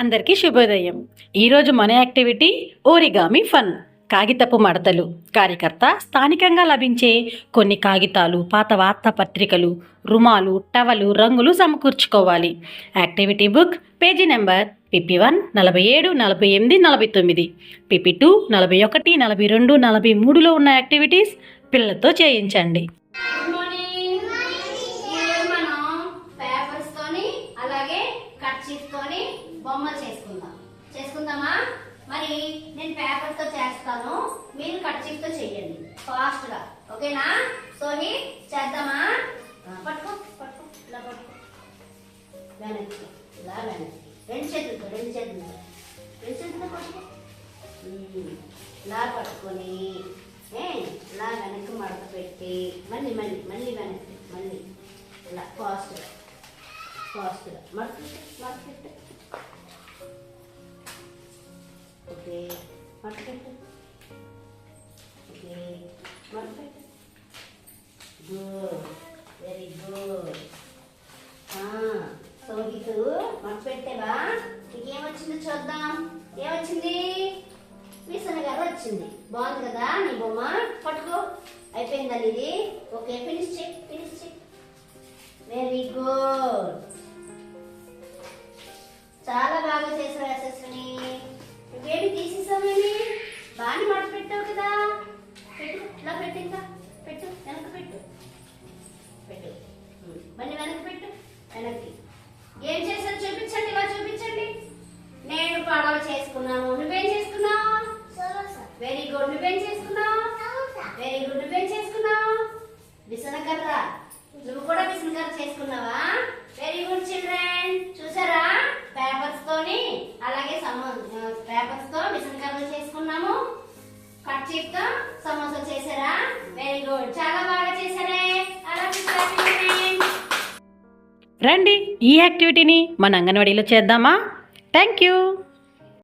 అందరికీ శుభోదయం. ఈరోజు మన యాక్టివిటీ ఓరిగామి ఫన్ కాగితపు మడతలు. కార్యకర్త స్థానికంగా లభించే కొన్ని కాగితాలు పాత వార్తాపత్రికలు రుమాలు టవలు రంగులు సమకూర్చుకోవాలి. Activity book page number P P one ఏడు నలభై ఎనిమిది నలభై తొమ్మిది. పిపి టూ నలభై ఒకటి నలభై రెండు నలభై మూడులో ఉన్న యాక్టివిటీస్ పిల్లలతో చేయించండి గుడ్ మార్నింగ్ ఈరోజు మనం పేపర్స్ తోని అలాగే కట్ తోని బొమ్మలు చేసుకుందాం. చేసుకుందామా? మరి నేను పేపర్తో చేస్తాను. మీరు కట్తో చెయ్యండి. ఫాస్ట్గా ఓకేనా? సోని చేద్దామా? పట్టుకో పట్టుకో. ఇలా పట్టుకో. వెనక్కి. ఇలా వెనక్కి. రెండు చేతులతో రెండు చేతులతో. రెండు చేతులతో పట్టుకో. ఇలా పట్టుకొని ఏ, ఇలా వెనక్కి మడత పెట్టి మళ్ళీ మళ్ళీ మళ్ళీ వెనక్కి మళ్ళీ. ఇలా ఫాస్ట్గా. ఫాస్ట్గా మడత పెట్టు, ఓకే. మడత ఓకే. మడత గుడ్. Very good. సోహితు మడత పెట్టేవా? నీకేమొచ్చిందో చూద్దాం. ఏమొచ్చింది? మిసన గారు వచ్చింది. బాగుంది కదా నీ బొమ్మ? పట్టుకో. అయిపోయిందా ఇది okay finish check finish check very good. బాగా మడత పెట్టావు కదా. పెట్టు ఇలా పెట్టు ఇంకా. పెట్టు వెనక పెట్టు. పెట్టు. మళ్ళీ వెనక్కి పెట్టు వెనక్కి. ఏం చేశారు చూపించండి ఇలా చూపించండి. నేను పడవ చేసుకున్నాను. నువ్వేం చేసుకున్నావు వెరీ గుడ్ నువ్వేం చేసుకున్నావు వెరీ గుడ్ నువ్వేం చేసుకున్నావు? విసనకర్ర. నువ్వు కూడా విసనకర్ర చేసుకున్నావా? కట్తో సమోసా చేశారా? వెరీ గుడ్ చాలా బాగా చేశారే. అలా రండి ఈ యాక్టివిటీని మన అంగన్వాడీలో చేద్దామా? Thank you